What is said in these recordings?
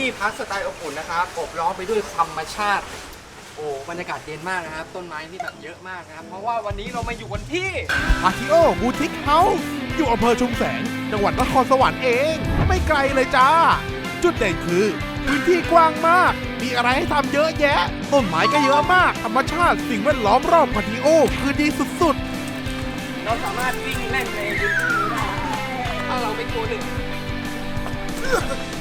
นี่พักสไตล์อบอุ่นนะครับอบล้อมไปด้วยธรรมชาติ โอ้บรรยากาศเย็นมากนะครับ ต้นไม้ที่แบบเยอะมากนะครับ เพราะว่าวันนี้เรามาอยู่กันที่พาทิโอบูติกเฮาส์อยู่อำเภอชุมแสง จังหวัดนครสวรรค์เอง ไม่ไกลเลยจ้า จุดเด่นคือ พื้นที่กว้างมาก มีอะไรให้ทำเยอะแยะ ต้นไม้ก็เยอะมาก ธรรมชาติสิ่งแวดล้อมรอบพาทิโอ คือดีสุดเราสามารถวิ่งเล่นในพื้นที่นี้ได้ถ้าเราไม่กลัวหนึ่ง ๆ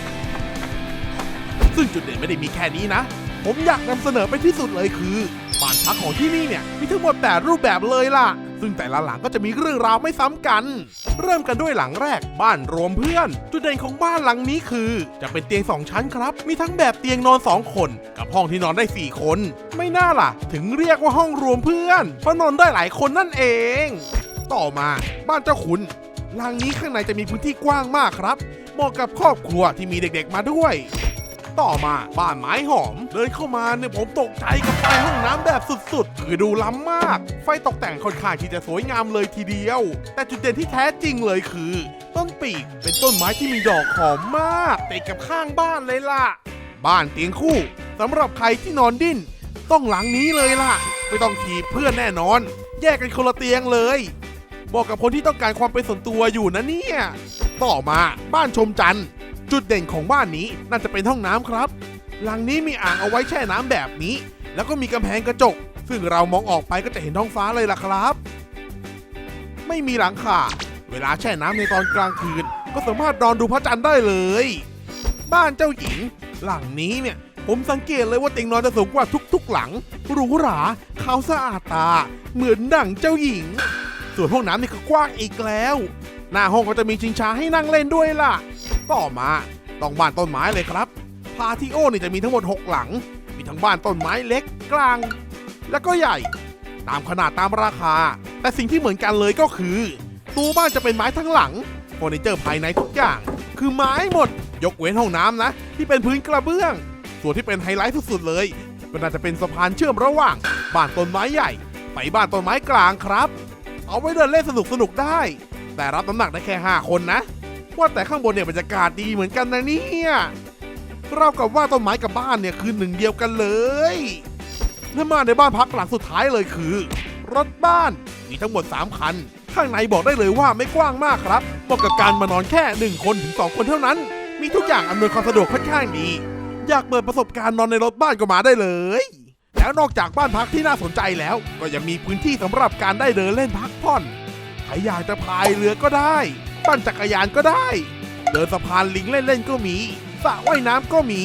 ซึ่งจุดเด่นไม่ได้มีแค่นี้นะ ผมอยากนำเสนอเป็นที่สุดเลยคือบ้านพักของที่นี่เนี่ยมีทั้งหมด8รูปแบบเลยล่ะ ซึ่งแต่ละหลังก็จะมีเรื่องราวไม่ซ้ำกัน เริ่มกันด้วยหลังแรกบ้านรวมเพื่อน จุดเด่นของบ้านหลังนี้คือ จะเป็นเตียง 2 ชั้นครับ มีทั้งแบบเตียงนอน 2 คน กับห้องที่นอนได้ 4 คน ไม่น่าล่ะ ถึงเรียกว่าห้องรวมเพื่อนเพราะนอนได้หลายคนนั่นเอง ต่อมาบ้านเจ้าขุนหลังนี้ข้างในจะมีพื้นที่กว้างมากครับเหมาะกับครอบครัวที่มีเด็กๆมาด้วย ต่อมาบ้านไม้หอม เดินเข้ามาเนี่ยผมตกใจกับไฟห้องน้ำแบบสุดๆ คือดูล้ำมาก ไฟตกแต่งค่อนข้างที่จะสวยงามเลยทีเดียว แต่จุดเด่นที่แท้จริงเลยคือ ต้นปีกเป็นต้นไม้ที่มีดอกหอมมากติดกับข้างบ้านเลยล่ะ บ้านเตียงคู่สำหรับใครที่นอนดิ้น ต้องหลังนี้เลยล่ะ ไม่ต้องถีเพื่อนแน่นอน แยกกันคนละเตียงเลยบอกกับคนที่ต้องการความเป็นส่วนตัวอยู่นะเนี่ย ต่อมาบ้านชมจันทร์ จุดเด่นของบ้านนี้น่าจะเป็นห้องน้ำครับ หลังนี้มีอ่างเอาไว้แช่น้ำแบบนี้ แล้วก็มีกำแพงกระจก ซึ่งเรามองออกไปก็จะเห็นท้องฟ้าเลยล่ะครับ ไม่มีหลังคาเวลาแช่น้ำในตอนกลางคืน ก็สามารถนอนดูพระจันทร์ได้เลย บ้านเจ้าหญิง หลังนี้เนี่ย ผมสังเกตเลยว่าเตียงนอนจะสูงกว่าทุกๆหลังหรูหราขาวสะอาดตา เหมือนดั่งเจ้าหญิง ส่วนห้องน้ำนี่ก็กว้างอีกแล้ว หน้าห้องก็จะมีชิงช้าให้นั่งเล่นด้วยล่ะ ต่อมาต้องบ้านต้นไม้เลยครับ พาทิโอนี่จะมีทั้งหมด 6 หลัง มีทั้งบ้านต้นไม้เล็กกลาง และก็ใหญ่ ตามขนาดตามราคา แต่สิ่งที่เหมือนกันเลยก็คือตัวบ้านจะเป็นไม้ทั้งหลังเฟอร์นิเจอร์ภายในทุกอย่าง คือไม้หมด ยกเว้นห้องน้ำนะ ที่เป็นพื้นกระเบื้อง ส่วนที่เป็นไฮไลท์สุดๆเลยก็น่าจะเป็นสะพานเชื่อมระหว่าง บ้านต้นไม้ใหญ่ ไปบ้านต้นไม้กลางครับ เอาไว้เดินเล่นสนุกๆได้ แต่รับน้ำหนักได้แค่ 5 คนนะ ว่าแต่ข้างบนเนี่ยบรรยากาศดีเหมือนกันนะเนี่ยเรากับว่าต้นไม้กับบ้านเนี่ยคือหนึ่งเดียวกันเลยและมาในบ้านพักหลังสุดท้ายเลยคือ รถบ้านมีทั้งหมด 3 คัน ข้างในบอกได้เลยว่าไม่กว้างมากครับเหมาะกับการมานอนแค่ 1 คนถึง 2 คนเท่านั้น มีทุกอย่างอำนวยความสะดวกค่อนข้างดี อยากเปิดประสบการณ์นอนในรถบ้านก็มาได้เลย แล้วนอกจากบ้านพักที่น่าสนใจแล้ว ก็ยังมีพื้นที่สำหรับการได้เดินเล่นพักผ่อนใครอยากจะพายเรือก็ได้ ปั่นจักรยานก็ได้ เดินสะพานลิงเล่นๆก็มีสระว่ายน้ำก็มี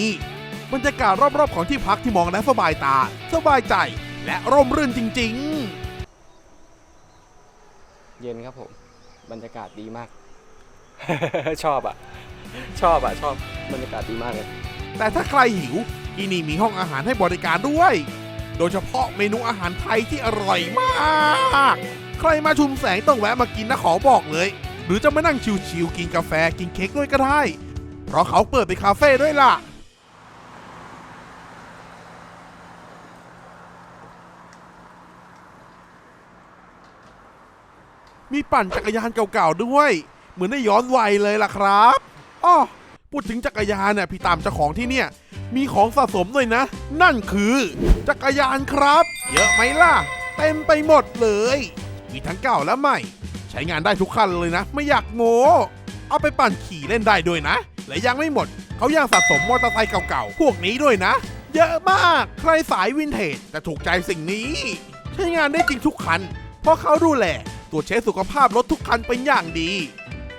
บรรยากาศรอบๆของที่พักที่มองแล้วสบายตา สบายใจ และร่มรื่นจริงเย็นครับผม บรรยากาศดีมาก ชอบอะ ชอบอะ ชอบบรรยากาศดีมากเลยๆแต่ถ้าใครหิวที่นี่มีห้องอาหารให้บริการด้วย โดยเฉพาะเมนูอาหารไทยที่อร่อยมาก ใครมาชุมแสงต้องแวะมากินนะขอบอกเลย หรือจะมานั่งชิวๆกินกาแฟกินเค้กด้วยก็ได้ เพราะเขาเปิดเป็นคาเฟ่ด้วยล่ะ มีปั่นจักรยานเก่าๆด้วย เหมือนได้ย้อนวัยเลยล่ะครับอ้อพูดถึงจักรยานเนี่ยพี่ตามเจ้าของที่เนี่ยมีของสะสมด้วยนะ นั่นคือ จักรยานครับ เยอะไหมล่ะ เต็มไปหมดเลย มีทั้งเก่าและใหม่ ช้งานได้ทุกคันเลยนะ ไม่อยากโม้เอาไปปั่นขี่เล่นได้ด้วยนะ และยังไม่หมด เขายังสะสมมอเตอร์ไซค์เก่าๆ พวกนี้ด้วยนะ เยอะมาก ใครสายวินเทจจะถูกใจสิ่งนี้ ใช้งานได้จริงทุกคัน เพราะเขาดูแลตรวจเช็คสุขภาพรถทุกคันเป็นอย่างดี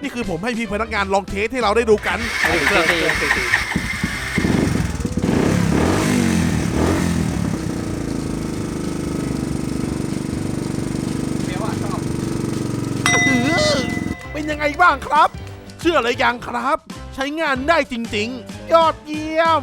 นี่คือผมให้พี่พนักงานลองเทสให้เราได้ดูกัน เรียกว่าชอบ อื้อเป็น ยังไงบ้างครับ เชื่อเลยยังครับ ใช้งานได้จริงๆ ยอดเยี่ยม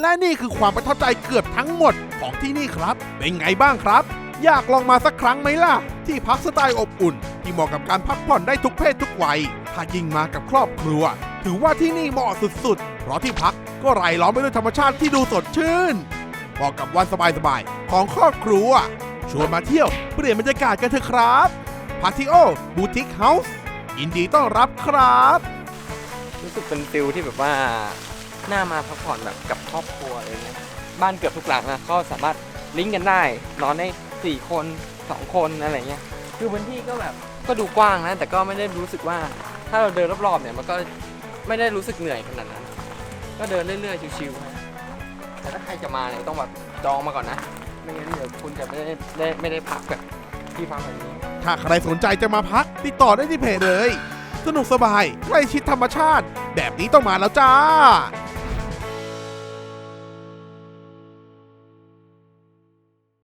และนี่คือความประทับใจเกือบทั้งหมดของที่นี่ครับ เป็นไงบ้างครับ อยากลองมาสักครั้งไหมล่ะ ที่พักสไตล์อบอุ่น ที่เหมาะกับการพักผ่อนได้ทุกเพศทุกวัยถ้ายิ่งมากับครอบครัว ถือว่าที่นี่เหมาะสุดๆ เพราะที่พักก็รายล้อมไปด้วยธรรมชาติที่ดูสดชื่นเหมาะกับวันสบายๆของครอบครัวชวนมาเที่ยวเปลี่ยนบรรยากาศกันเถอะครับพาทิโอบูติกเฮาส์ ยินดีต้อนรับครับ รู้สึกเป็นฟิลที่แบบว่าน่ามาพักผ่อนแบบกับครอบครัวอะไรเงี้ยบ้านเกือบทุกหลังอะก็สามารถลิงก์กันได้ นอนได้สี่คนสองคนอะไรเงี้ยคือพื้นที่ก็แบบก็ดูกว้างนะ แต่ก็ไม่ได้รู้สึกว่าถ้าเราเดินรอบๆเนี่ยมันก็ไม่ได้รู้สึกเหนื่อยขนาดนั้น ก็เดินเรื่อยๆชิวๆแต่ถ้าใครจะมาเนี่ยต้องแบบจองมาก่อนนะ ไม่งั้นเดี๋ยวคุณจะไม่ได้ได้ไม่ได้พักแบบที่พักแบบนี้ ถ้าใครสนใจจะมาพัก ติดต่อได้ที่เพจเลย สนุกสบายใกล้ชิดธรรมชาติ แบบนี้ต้องมาแล้วจ้า